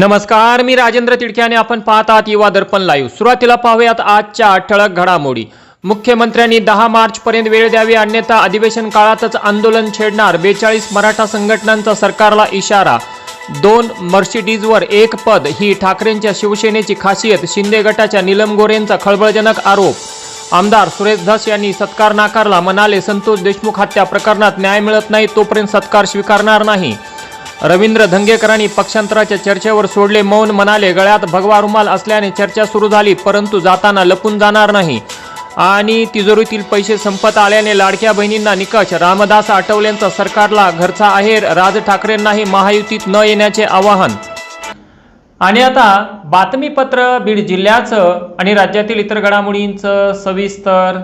नमस्कार मी राजेंद्र तिडके आणि आपण पाहत आहात युवा दर्पण लाईव्ह सुरुवातीला पाहूयात आजच्या ठळक घडामोडी. मुख्यमंत्र्यांनी दहा मार्च पर्यंत वेळ द्यावी अन्यथा अधिवेशन काळातच आंदोलन छेडणार. बेचाळीस मराठा संघटनांचा सरकारला इशारा. दोन मर्सिडीजवर एक पद ही ठाकरेंच्या शिवसेनेची खासियत. शिंदे गटाच्या नीलम गोरेंचा खळबळजनक आरोप. आमदार सुरेश धस यांनी सत्कार नाकारला म्हणाले संतोष देशमुख हत्या प्रकरणात न्याय मिळत नाही तोपर्यंत सत्कार स्वीकारणार नाही. रवींद्र धंगेकरांनी पक्षांतराच्या चर्चेवर सोडले मौन म्हणाले गळ्यात भगवा रुमाल असल्याने चर्चा सुरू झाली परंतु जाताना लपून जाणार नाही. आणि तिजोरीतील पैसे संपत आल्याने लाडक्या बहिणींना निकष. रामदास आठवलेंचा सरकारला घरचा आहेर राज ठाकरेंनाही महायुतीत न येण्याचे आवाहन. आणि आता बातमीपत्र बीड जिल्ह्याचं आणि राज्यातील इतर घडामोडींचं सविस्तर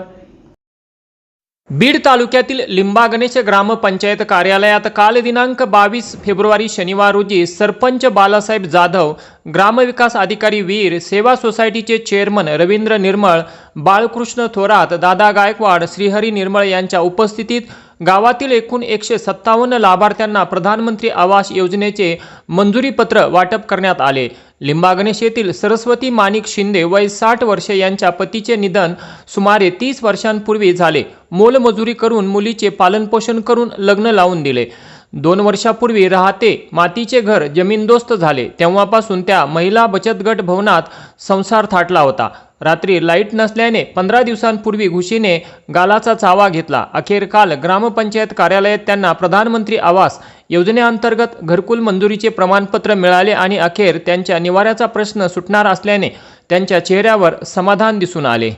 बीड तालुक्यातील लिंबागणेश ग्रामपंचायत कार्यालयात काल दिनांक बावीस फेब्रुवारी शनिवार रोजी सरपंच बालासाहेब जाधव ग्रामविकास अधिकारी वीर सेवा सोसायटीचे चेअरमन रवींद्र निर्मळ बाळकृष्ण थोरात दादा गायकवाड श्रीहरी निर्मळ यांच्या उपस्थितीत गावातील एकूण एकशे सत्तावन्न लाभार्थ्यांना प्रधानमंत्री आवास योजनेचे मंजुरीपत्र वाटप करण्यात आले. लिंबागणेश येथील सरस्वती माणिक शिंदे वय साठ वर्षे यांच्या पतीचे निधन सुमारे तीस वर्षांपूर्वी झाले. मोलमजुरी करून मुलीचे पालनपोषण करून लग्न लावून दिले. दोन वर्षापूर्वी राहते मातीचे घर जमीनदोस्त झाले. तेव्हापासून त्या महिला बचत गट भवनात संसार थाटला होता. रात्री लाइट नसल्याने पंधरा दिवसांपूर्वी घुशीने गालाचा चावा घेतला. अखेर काल ग्रामपंचायत कार्यालयात त्यांना प्रधानमंत्री आवास योजनेअंतर्गत घरकुल मंजुरीचे प्रमाणपत्र मिळाले आणि अखेर त्यांच्या निवाऱ्याचा प्रश्न सुटणार असल्याने त्यांच्या चेहऱ्यावर समाधान दिसून आले.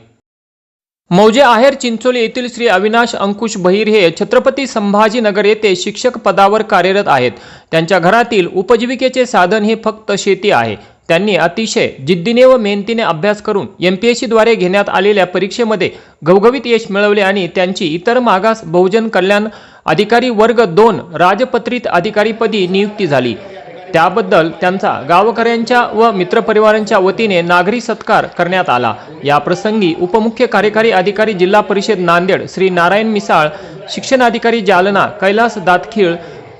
मौजे आहेर चिंचोली येथील श्री अविनाश अंकुश बहिर हे छत्रपती संभाजीनगर येथे शिक्षक पदावर कार्यरत आहेत. त्यांच्या घरातील उपजीविकेचे साधन हे फक्त शेती आहे. त्यांनी अतिशय जिद्दीने व मेहनतीने अभ्यास करून एम पी एस सीद्वारे घेण्यात आलेल्या परीक्षेमध्ये घवघवीत यश मिळवले आणि त्यांची इतर मागास बहुजन कल्याण अधिकारी वर्ग दोन राजपत्रित अधिकारीपदी नियुक्ती झाली. त्याबद्दल त्यांचा गावकऱ्यांच्या व मित्रपरिवारांच्या वतीने नागरी सत्कार करण्यात आला. या प्रसंगी उपमुख्य कार्यकारी अधिकारी जिल्हा परिषद नांदेड श्री नारायण मिसाळ शिक्षणाधिकारी जालना कैलास दातखीळ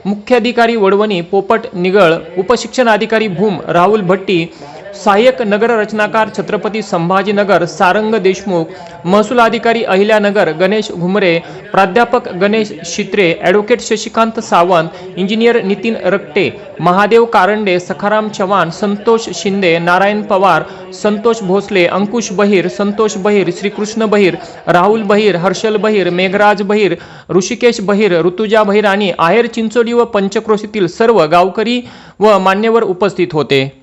मुख्याधिकारी वडवणी पोपट निगळ उपशिक्षणाधिकारी भूम राहुल भट्टी सहाय्यक नगर रचनाकार छत्रपती संभाजीनगर सारंग देशमुख महसूल अधिकारी अहिल्यानगर गणेश घुमरे प्राध्यापक गणेश शित्रे ॲडव्होकेट शशिकांत सावंत इंजिनियर नितीन रक्टे महादेव कारंडे सखाराम चव्हाण संतोष शिंदे नारायण पवार संतोष भोसले अंकुश बहिर संतोष बहिर श्रीकृष्ण बहिर राहुल बहिर हर्षल बहिर मेघराज बहिर ऋषिकेश बहिर ऋतुजा बहिर आणि आहेर चिंचोली व पंचक्रोशीतील सर्व गावकरी व मान्यवर उपस्थित होते.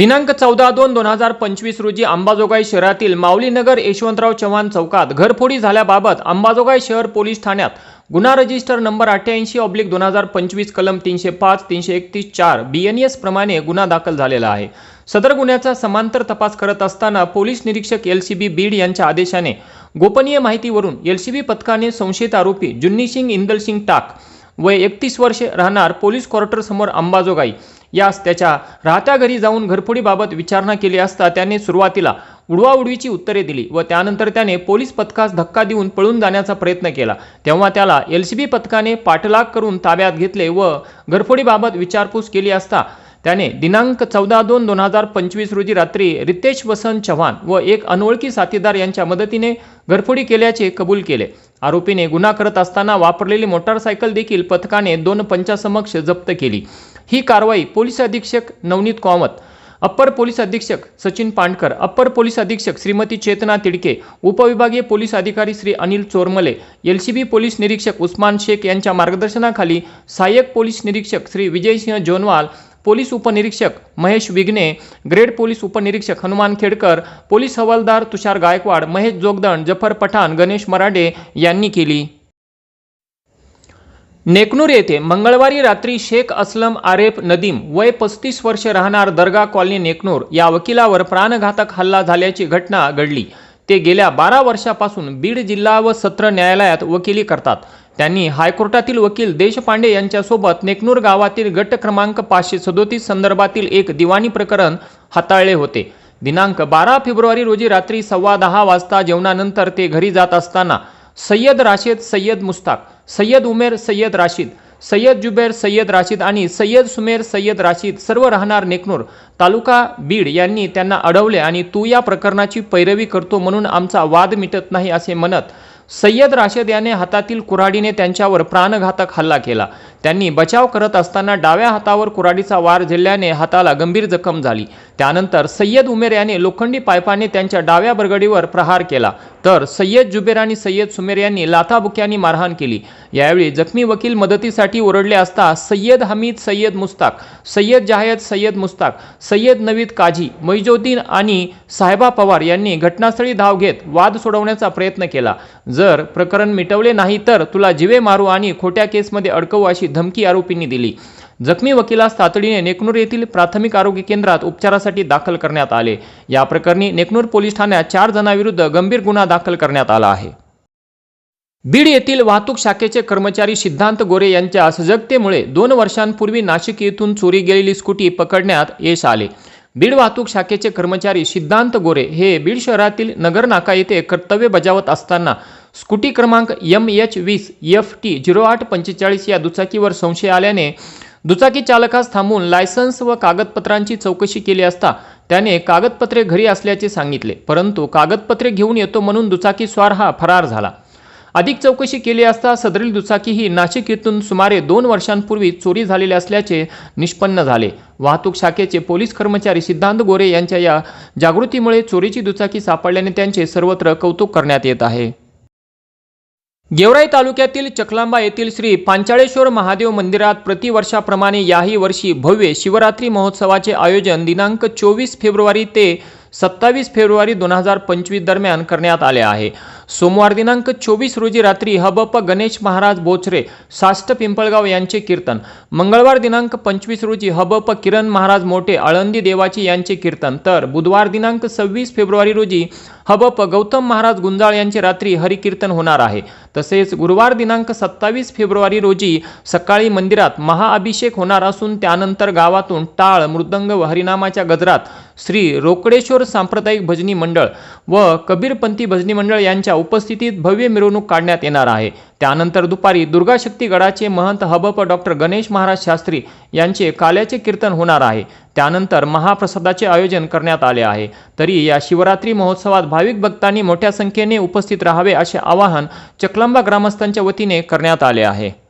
दिनांक चौदा दोन दोन हजार पंचवीस रोजी अंबाजोगाई शहरातील माऊलीनगर यशवंतराव चव्हाण चौकात घरफोडी झाल्याबाबत अंबाजोगाई शहर पोलीस ठाण्यात गुन्हा रजिस्टर नंबर अठ्ठ्याऐंशी ऑब्लिक दोन हजार पंचवीस कलम तीनशे पाच तीनशे एकतीस चार बी एन एस प्रमाणे गुन्हा दाखल झालेला आहे. सदर गुन्ह्याचा समांतर तपास करत असताना पोलीस निरीक्षक एल सी बी बीड यांच्या आदेशाने गोपनीय माहितीवरून एल सी बी पथकाने संशयित आरोपी जुन्नीसिंग इंदलसिंग टाक वय एकतीस वर्षे राहणार पोलीस क्वार्टरसमोर अंबाजोगाई यास त्याच्या राहत्या घरी जाऊन घरफोडीबाबत विचारणा केली असता त्याने सुरुवातीला उडवाउडवीची उत्तरे दिली व त्यानंतर त्याने पोलीस पथकास धक्का देऊन पळून जाण्याचा प्रयत्न केला. तेव्हा त्याला एल सी बी पथकाने पाठलाग करून ताब्यात घेतले व घरफोडीबाबत विचारपूस केली असता त्याने दिनांक चौदा दोन दोन हजार पंचवीस रोजी रात्री रितेश वसंत चव्हाण व एक अनोळखी साथीदार यांच्या मदतीने घरफोडी केल्याचे कबूल केले. आरोपीने गुन्हा करत असताना वापरलेली मोटारसायकल देखील पथकाने दोन पंचासमक्ष जप्त केली. ही कारवाई पोलीस अधीक्षक नवनीत कामत अप्पर पोलीस अधीक्षक सचिन पांडकर अप्पर पोलीस अधीक्षक श्रीमती चेतना तिडके उपविभागीय पोलीस अधिकारी श्री अनिल चोरमले एलसीबी पोलीस निरीक्षक उस्मान शेख यांच्या मार्गदर्शनाखाली सहाय्यक पोलीस निरीक्षक श्री विजयसिंह जोनवाल पोलीस उपनिरीक्षक महेश विघ्ने ग्रेड पोलीस उपनिरीक्षक हनुमान खेडकर पोलीस हवालदार तुषार गायकवाड महेश जोगदण जफर पठाण गणेश मराडे यांनी केली. नेकनूर येथे मंगळवारी रात्री शेख असलम आरेफ नदीम वय पस्तीस वर्ष राहणार दर्गा कॉलनी नेकनूर या वकिलावर प्राणघातक हल्ला झाल्याची घटना घडली. ते गेल्या बारा वर्षापासून बीड जिल्हा व सत्र न्यायालयात वकिली करतात. त्यांनी हायकोर्टातील वकील देशपांडे यांच्यासोबत नेकनूर गावातील गट क्रमांक पाचशे सदोतीस संदर्भातील एक दिवाणी प्रकरण हाताळले होते. दिनांक बारा फेब्रुवारी रोजी रात्री सव्वा दहा वाजता जेवणानंतर ते घरी जात असताना सय्यद राशेद सय्यद मुस्ताक सय्यद उमेर सय्यद राशीद. सय्यद जुबेर सय्यद राशीद आणि सय्यद सुमेर सय्यद राशीद सर्व राहणार नेकनूर. तालुका बीड यांनी त्यांना अडवले आणि तू या प्रकरणाची पैरवी करतो म्हणून आमचा वाद मिटत नाही असे म्हणत सय्यद राशेद याने हातातील कुऱ्हाडीने त्यांच्यावर प्राणघातक हल्ला केला. त्यांनी बचाव करत असताना डाव्या हातावर कुऱ्हाडीचा वार झेलल्याने हाताला गंभीर जखम झाली. त्यानंतर सय्यद उमेर याने लोखंडी पायपाने त्यांच्या डाव्या बरगडीवर प्रहार केला. तर सय्यद जुबेर आणि सय्यद सुमेर यांनी लाथाबुक्यांनी मारहाण केली. यावेळी जखमी वकील मदतीसाठी ओरडले असता सय्यद हमीद सय्यद मुस्ताक सय्यद जाहेद सय्यद मुस्ताक सय्यद नवीद काझी मैजोद्दीन आणि साहेबा पवार यांनी घटनास्थळी धाव घेत वाद सोडवण्याचा प्रयत्न केला. जर प्रकरण मिटवले नाही तर तुला जिवे मारू आणि खोट्या केसमध्ये अडकवू अशी धमकी आरोपींनी दिली. जखमी वकिलास तातडीने नेकनूर येथील प्राथमिक आरोग्य केंद्रात उपचारासाठी दाखल करण्यात आले. या प्रकरणी नेकनूर पोलीस ठाण्यात चार जणांविरुद्ध गंभीर गुन्हा दाखल करण्यात आला आहे. बीड येथील वाहतूक शाखेचे कर्मचारी सिद्धांत गोरे यांच्या सजगतेमुळे दोन वर्षांपूर्वी नाशिक येथून चोरी गेलेली स्कूटी पकडण्यात यश आले. बीड वाहतूक शाखेचे कर्मचारी सिद्धांत गोरे हे बीड शहरातील नगर नाका येथे कर्तव्य बजावत असताना स्कूटी क्रमांक एम एच वीस एफ टी झिरो आठ पंचेचाळीस या दुचाकीवर संशय आल्याने दुचाकी चालकास थांबून लायसन्स व कागदपत्रांची चौकशी केली असता त्याने कागदपत्रे घरी असल्याचे सांगितले. परंतु कागदपत्रे घेऊन येतो म्हणून दुचाकी स्वार हा फरार झाला. अधिक चौकशी केली असता सदरील दुचाकी ही नाशिक येथून सुमारे दोन वर्षांपूर्वी चोरी झालेली असल्याचे निष्पन्न झाले. वाहतूक शाखेचे पोलीस कर्मचारी सिद्धांत गोरे यांच्या या जागृतीमुळे चोरीची दुचाकी सापडल्याने त्यांचे सर्वत्र कौतुक करण्यात येत आहे. गेवराई तालुक्यातील चकलांबा येथील श्री पांचाळेश्वर महादेव मंदिरात प्रतिवर्षाप्रमाणे याही वर्षी भव्य शिवरात्री महोत्सवाचे आयोजन दिनांक चोवीस फेब्रुवारी ते सत्तावीस फेब्रुवारी दोन हजार पंचवीस दरम्यान करण्यात आले आहे. सोमवार दिनांक चोवीस रोजी रात्री हबप गणेश महाराज बोचरे साष्ट पिंपळगाव यांचे कीर्तन. मंगळवार दिनांक पंचवीस रोजी हबप किरण महाराज मोठे आळंदी देवाची यांचे कीर्तन. तर बुधवार दिनांक सव्वीस फेब्रुवारी रोजी हबप गौतम महाराज गुंजाळ यांचे रात्री हरिकीर्तन होणार आहे. तसेच गुरुवार दिनांक सत्तावीस फेब्रुवारी रोजी सकाळी मंदिरात महाअभिषेक होणार असून त्यानंतर गावातून टाळ मृदंग व हरिनामाच्या गजरात श्री रोकडेश्वर सांप्रदायिक भजनी मंडळ व कबीरपंथी भजनी मंडळ यांच्या उपस्थितीत भव्य मिरवणूक काढण्यात येणार आहे. त्यानंतर दुपारी दुर्गाशक्ती गडाचे महंत हबप डॉक्टर गणेश महाराज शास्त्री यांचे काल्याचे कीर्तन होणार आहे. त्यानंतर महाप्रसादाचे आयोजन करण्यात आले आहे. तरी या शिवरात्री महोत्सवात भाविक भक्तांनी मोठ्या संख्येने उपस्थित राहावे असे आवाहन चकलांबा ग्रामस्थांच्या वतीने करण्यात आले आहे.